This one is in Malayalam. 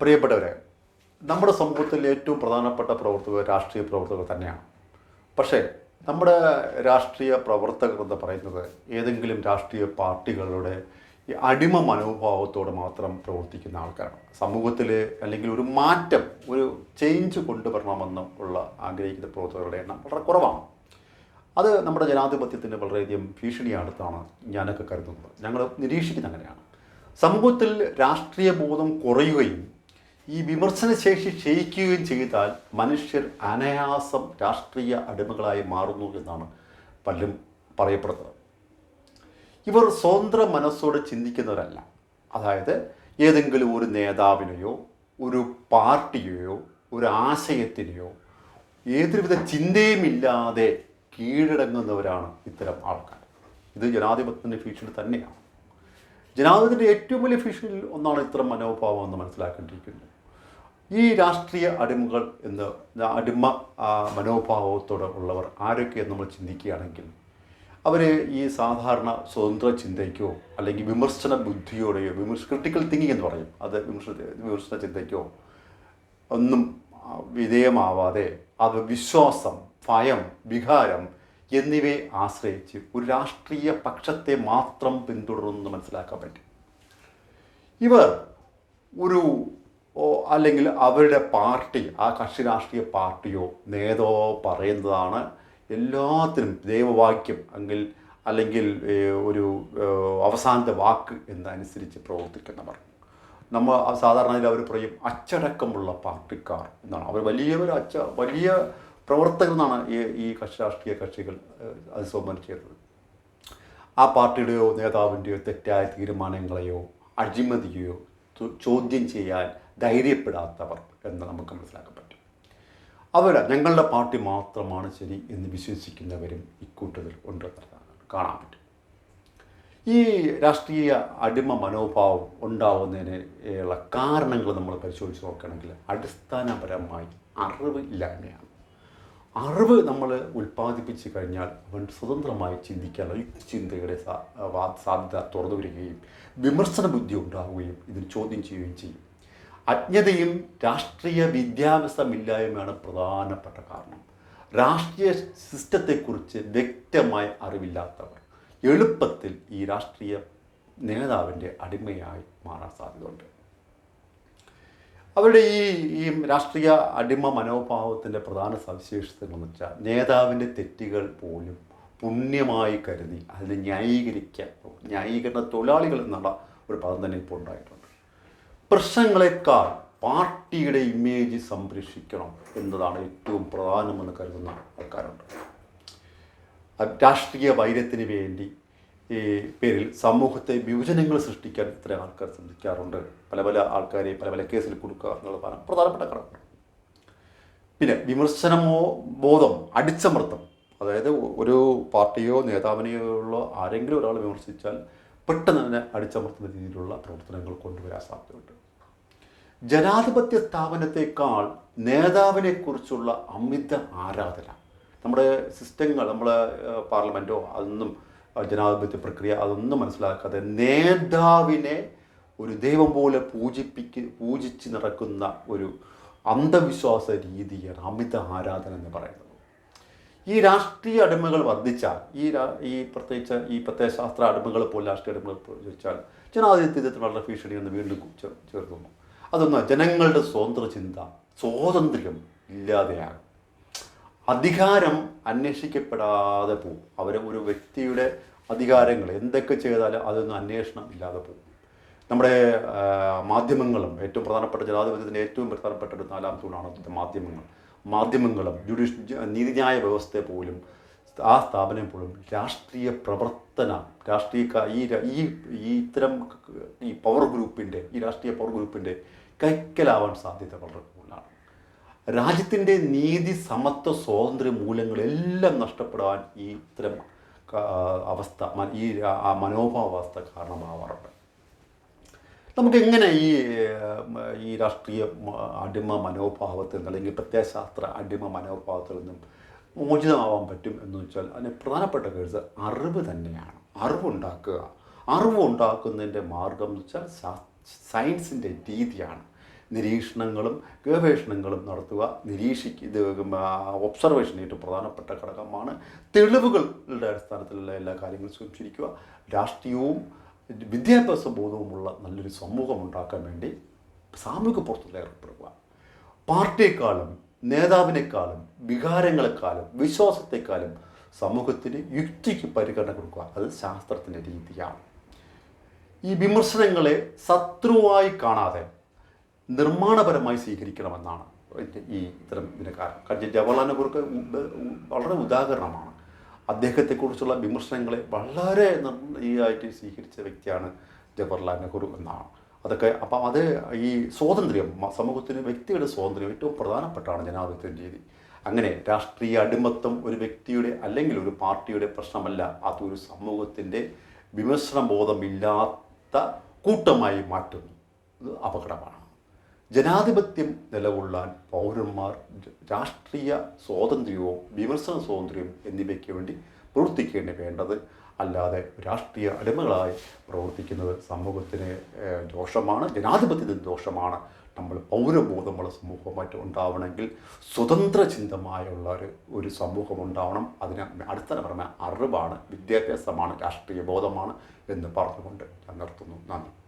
പ്രിയപ്പെട്ടവരെ നമ്മുടെ സമൂഹത്തിൽ ഏറ്റവും പ്രധാനപ്പെട്ട പ്രവർത്തകർ രാഷ്ട്രീയ പ്രവർത്തകർ തന്നെയാണ്. പക്ഷേ നമ്മുടെ രാഷ്ട്രീയ പ്രവർത്തകർ എന്ന് പറയുന്നത് ഏതെങ്കിലും രാഷ്ട്രീയ പാർട്ടികളുടെ ഈ അടിമ മനോഭാവത്തോടെ മാത്രം പ്രവർത്തിക്കുന്ന ആൾക്കാരാണ്. സമൂഹത്തിൽ അല്ലെങ്കിൽ ഒരു മാറ്റം ഒരു ചേഞ്ച് കൊണ്ടുവരണമെന്നും ഉള്ള ആഗ്രഹിക്കുന്ന പ്രവർത്തകരുടെ എണ്ണം വളരെ കുറവാണ്. അത് നമ്മുടെ ജനാധിപത്യത്തിന് വളരെയധികം ഭീഷണിയാണെന്നാണ് ഞാനൊക്കെ കരുതുന്നത്. ഞങ്ങൾ നിരീക്ഷിക്കുന്ന അങ്ങനെയാണ്. സമൂഹത്തിൽ രാഷ്ട്രീയ ബോധം കുറയുകയും ഈ വിമർശന ശേഷി ക്ഷയിക്കുകയും ചെയ്താൽ മനുഷ്യർ അനായാസം രാഷ്ട്രീയ അടിമകളായി മാറുന്നു എന്നാണ് പലരും പറയപ്പെടുന്നത്. ഇവർ സ്വതന്ത്ര മനസ്സോട് ചിന്തിക്കുന്നവരല്ല. അതായത് ഏതെങ്കിലും ഒരു നേതാവിനെയോ ഒരു പാർട്ടിയെയോ ഒരു ആശയത്തിനെയോ ഏതൊരുവിധ ചിന്തയുമില്ലാതെ കീഴടങ്ങുന്നവരാണ് ഇത്തരം ആൾക്കാർ. ഇത് ജനാധിപത്യത്തിന്റെ ഭീഷണി തന്നെയാണ്. ജനാധിപത്യത്തിന്റെ ഏറ്റവും വലിയ ഭീഷണിയിൽ ഒന്നാണ് ഇത്തരം മനോഭാവം എന്ന് മനസ്സിലാക്കേണ്ടിയിരിക്കുന്നു ഈ രാഷ്ട്രീയ അടിമകൾ എന്ന് അടിമ മനോഭാവത്തോടെ ഉള്ളവർ ആരൊക്കെയെന്ന് നമ്മൾ ചിന്തിക്കുകയാണെങ്കിൽ അവർ ഈ സാധാരണ സ്വതന്ത്ര ചിന്തയ്ക്കോ അല്ലെങ്കിൽ വിമർശന ബുദ്ധിയോടെയോ വിമർശ ക്രിട്ടിക്കൽ തിങ്കിങ് എന്ന് പറയും. അത് വിമർശ വിമർശന ചിന്തയ്ക്കോ ഒന്നും വിധേയമാവാതെ അത് വിശ്വാസം ഭയം വികാരം എന്നിവയെ ആശ്രയിച്ച് ഒരു രാഷ്ട്രീയ പക്ഷത്തെ മാത്രം പിന്തുടരുന്നു മനസ്സിലാക്കാൻ പറ്റും. ഇവർ ഒരു അല്ലെങ്കിൽ അവരുടെ പാർട്ടി ആ കക്ഷി രാഷ്ട്രീയ പാർട്ടിയോ നേതാവോ പറയുന്നതാണ് എല്ലാത്തിനും ദൈവവാക്യം അല്ലെങ്കിൽ അല്ലെങ്കിൽ ഒരു അവസാനത്തെ വാക്ക് എന്നനുസരിച്ച് പ്രവർത്തിക്കുന്നവർ. നമ്മൾ സാധാരണയിൽ അവർ പറയും അച്ചടക്കമുള്ള പാർട്ടിക്കാർ എന്നാണ്. അവർ വലിയ ഒരു അച്ച വലിയ പ്രവർത്തകർ എന്നാണ് ഈ ഈ കക്ഷി രാഷ്ട്രീയ കക്ഷികൾ അതിസോമനം ചെയ്തത് ആ പാർട്ടിയുടെയോ നേതാവിന്റെയോ തെറ്റായ തീരുമാനങ്ങളെയോ അഴിമതിയോ ചോദ്യം ചെയ്യാൻ ധൈര്യപ്പെടാത്തവർ എന്ന് നമുക്ക് മനസ്സിലാക്കാൻ പറ്റും. അവർ ഞങ്ങളുടെ പാർട്ടി മാത്രമാണ് ശരി എന്ന് വിശ്വസിക്കുന്നവരും ഇക്കൂട്ടത്തിൽ ഉണ്ട് കാണാൻ പറ്റും. ഈ രാഷ്ട്രീയ അടിമ മനോഭാവം ഉണ്ടാവുന്നതിന് ഉള്ള കാരണങ്ങൾ നമ്മൾ പരിശോധിച്ച് നോക്കുകയാണെങ്കിൽ അടിസ്ഥാനപരമായി അറിവ് ഇല്ലായ്മയാണ്. അറിവ് നമ്മൾ ഉൽപ്പാദിപ്പിച്ച് കഴിഞ്ഞാൽ അവൻ സ്വതന്ത്രമായി ചിന്തിക്കാനുള്ള യുക്തിചിന്തയുടെ സാധ്യത തുറന്നു വരികയും വിമർശന ബുദ്ധി ഉണ്ടാവുകയും ഇതിന് ചോദ്യം ചെയ്യുകയും ചെയ്യും. അജ്ഞതയും രാഷ്ട്രീയ വിദ്യാഭ്യാസമില്ലായ്മയാണ് പ്രധാനപ്പെട്ട കാരണം. രാഷ്ട്രീയ സിസ്റ്റത്തെക്കുറിച്ച് വ്യക്തമായ അറിവില്ലാത്തവർ എളുപ്പത്തിൽ ഈ രാഷ്ട്രീയ നേതാവിന്റെ അടിമയായി മാറാൻ സാധ്യതയുണ്ട്. അവരുടെ ഈ ഈ രാഷ്ട്രീയ അടിമ മനോഭാവത്തിന്റെ പ്രധാന സവിശേഷത എന്ന് വെച്ചാൽ നേതാവിന്റെ തെറ്റുകൾ പോലും പുണ്യമായി കരുതി അതിനെ ന്യായീകരിക്കാൻ ന്യായീകരണ തൊഴിലാളികൾ എന്നുള്ള ഒരു പദം തന്നെ ഇപ്പോൾ ഉണ്ടായിട്ടുണ്ട്. പ്രശ്നങ്ങളെക്കാൾ പാർട്ടിയുടെ ഇമേജ് സംരക്ഷിക്കണം എന്നതാണ് ഏറ്റവും പ്രധാനമെന്ന് കരുതുന്ന ആൾക്കാരുണ്ട്. രാഷ്ട്രീയ വൈരത്തിന് വേണ്ടി ഈ പേരിൽ സമൂഹത്തെ വിഭജനങ്ങൾ സൃഷ്ടിക്കാൻ ഇത്തരം ആൾക്കാർ ശ്രമിക്കാറുണ്ട്. പല പല ആൾക്കാരെ പല പല കേസിൽ കൊടുക്കുക എന്നുള്ളതാണ് പ്രധാനപ്പെട്ട ഘടകം പിന്നെ വിമർശനമോ ബോധം അടിച്ചമർത്തം. അതായത് ഒരു പാർട്ടിയോ നേതാവിനെയോ ഉള്ള ആരെങ്കിലും ഒരാൾ വിമർശിച്ചാൽ പെട്ടെന്ന് തന്നെ അടിച്ചമർത്തുന്ന രീതിയിലുള്ള പ്രവർത്തനങ്ങൾ കൊണ്ടുവരാൻ സാധ്യതയുണ്ട്. ജനാധിപത്യ സ്ഥാപനത്തെക്കാൾ നേതാവിനെ കുറിച്ചുള്ള അമിത ആരാധന. നമ്മുടെ സിസ്റ്റങ്ങൾ നമ്മളെ പാർലമെന്റോ അതൊന്നും ജനാധിപത്യ പ്രക്രിയ അതൊന്നും മനസ്സിലാക്കാതെ നേതാവിനെ ഒരു ദൈവം പോലെ പൂജിപ്പിക്ക് പൂജിച്ച് നടക്കുന്ന ഒരു അന്ധവിശ്വാസ രീതിയാണ് അമിത ആരാധന എന്ന് പറയുന്നത്. ഈ രാഷ്ട്രീയ അടിമകൾ വർദ്ധിച്ചാൽ ഈ ഈ പ്രത്യേകിച്ച് ഈ പ്രത്യയശാസ്ത്ര അടിമകൾ പോലെ രാഷ്ട്രീയ അടിമകൾ ചോദിച്ചാൽ ജനാധിപത്യത്തിന് വളരെ ഭീഷണി എന്ന് വീണ്ടും ചേർക്കുന്നു. അതൊന്ന് ജനങ്ങളുടെ സ്വതന്ത്ര ചിന്ത സ്വാതന്ത്ര്യം ഇല്ലാതെയാകും. അധികാരം അന്വേഷിക്കപ്പെടാതെ പോകും അവർ ഒരു വ്യക്തിയുടെ അധികാരങ്ങൾ എന്തൊക്കെ ചെയ്താലും അതൊന്നും അന്വേഷണം ഇല്ലാതെ പോകും നമ്മുടെ മാധ്യമങ്ങളും ഏറ്റവും പ്രധാനപ്പെട്ട ജനാധിപത്യത്തിന്റെ ഏറ്റവും പ്രധാനപ്പെട്ട ഒരു നാലാം തൂണാണ് മാധ്യമങ്ങൾ. മാധ്യമങ്ങളും ജുഡീഷ് നീതിന്യായ വ്യവസ്ഥയെ പോലും ആ സ്ഥാപനം പോലും രാഷ്ട്രീയ പ്രവർത്തന രാഷ്ട്രീയ ഈ ഈ ഇത്തരം ഈ പവർ ഗ്രൂപ്പിന്റെ ഈ രാഷ്ട്രീയ പവർ ഗ്രൂപ്പിന്റെ കൈക്കലാവാൻ സാധ്യത വളരെ രാജ്യത്തിന്റെ നീതി സമത്വ സ്വാതന്ത്ര്യ മൂല്യങ്ങളെല്ലാം നഷ്ടപ്പെടാൻ ഈ ഇത്തരം അവസ്ഥ ഈ മനോഭാവാവസ്ഥ കാരണമാവാറുണ്ട്. നമുക്ക് എങ്ങനെ ഈ ഈ രാഷ്ട്രീയ അടിമ മനോഭാവത്തിൽ നിന്ന് അല്ലെങ്കിൽ പ്രത്യയശാസ്ത്ര അടിമ മനോഭാവത്തിൽ നിന്നും മോചിതമാവാൻ പറ്റും എന്ന് വെച്ചാൽ അതിന് പ്രധാനപ്പെട്ട കേസ് അറിവ് തന്നെയാണ്. അറിവുണ്ടാക്കുക. അറിവ് ഉണ്ടാക്കുന്നതിന്റെ മാർഗം എന്ന് വെച്ചാൽ സയൻസിന്റെ രീതിയാണ്. നിരീക്ഷണങ്ങളും ഗവേഷണങ്ങളും നടത്തുക നിരീക്ഷിക്കുക. ഒബ്സർവേഷൻ ഏറ്റവും പ്രധാനപ്പെട്ട ഘടകമാണ് തെളിവുകളുടെ അടിസ്ഥാനത്തിലുള്ള എല്ലാ കാര്യങ്ങളും സൂക്ഷിച്ചിരിക്കുക. രാഷ്ട്രീയവും വിദ്യാഭ്യാസ ബോധവുമുള്ള നല്ലൊരു സമൂഹം ഉണ്ടാക്കാൻ വേണ്ടി സാമൂഹിക പുറത്തുള്ള ഏർപ്പെടുക. പാർട്ടിയെക്കാളും നേതാവിനേക്കാളും വികാരങ്ങളെക്കാളും വിശ്വാസത്തെക്കാളും സമൂഹത്തിന് യുക്തിക്ക് പരിഗണന കൊടുക്കുക. അത് ശാസ്ത്രത്തിന്റെ രീതിയാണ്. ഈ വിമർശനങ്ങളെ ശത്രുവായി കാണാതെ നിർമ്മാണപരമായി സ്വീകരിക്കണമെന്നാണ് ഈ ഇത്തരം ഇതിന് കാരണം ജവഹർലാലിനെ നെഹ്റുക്ക് വളരെ ഉദാഹരണമാണ്. അദ്ദേഹത്തെക്കുറിച്ചുള്ള വിമർശനങ്ങളെ വളരെ നന്നായിട്ട് സ്വീകരിച്ച വ്യക്തിയാണ് ജവഹർലാൽ നെഹ്റു എന്നാണ്. അതൊക്കെ അപ്പം അത് ഈ സ്വാതന്ത്ര്യം സമൂഹത്തിന് വ്യക്തിയുടെ സ്വാതന്ത്ര്യം ഏറ്റവും പ്രധാനപ്പെട്ടാണ് ജനാധിപത്യ രീതി. അങ്ങനെ രാഷ്ട്രീയ അടിമത്തം ഒരു വ്യക്തിയുടെ അല്ലെങ്കിൽ ഒരു പാർട്ടിയുടെ പ്രശ്നമല്ല. അതൊരു സമൂഹത്തിന്റെ വിമർശന ബോധമില്ലാത്ത കൂട്ടമായി മാറ്റുന്നു. ഇത് അപകടമാണ്. ജനാധിപത്യം നിലകൊള്ളാൻ പൗരന്മാർ രാഷ്ട്രീയ സ്വാതന്ത്ര്യവും വിമർശന സ്വാതന്ത്ര്യവും എന്നിവയ്ക്ക് വേണ്ടി പ്രവർത്തിക്കേണ്ടി വേണ്ടത് അല്ലാതെ രാഷ്ട്രീയ അടിമകളായി പ്രവർത്തിക്കുന്നത് സമൂഹത്തിന് ദോഷമാണ് ജനാധിപത്യത്തിന് ദോഷമാണ്. നമ്മൾ പൗരബോധമുള്ള സമൂഹമായിട്ട് ഉണ്ടാവണമെങ്കിൽ സ്വതന്ത്ര ചിന്തമായുള്ള ഒരു ഒരു സമൂഹം ഉണ്ടാവണം. അതിന് അടിസ്ഥാനപരമായ അറിവാണ് വിദ്യാഭ്യാസമാണ് രാഷ്ട്രീയ ബോധമാണ് എന്ന് പറഞ്ഞുകൊണ്ട് ഞാൻ നിർത്തുന്നു. നന്ദി.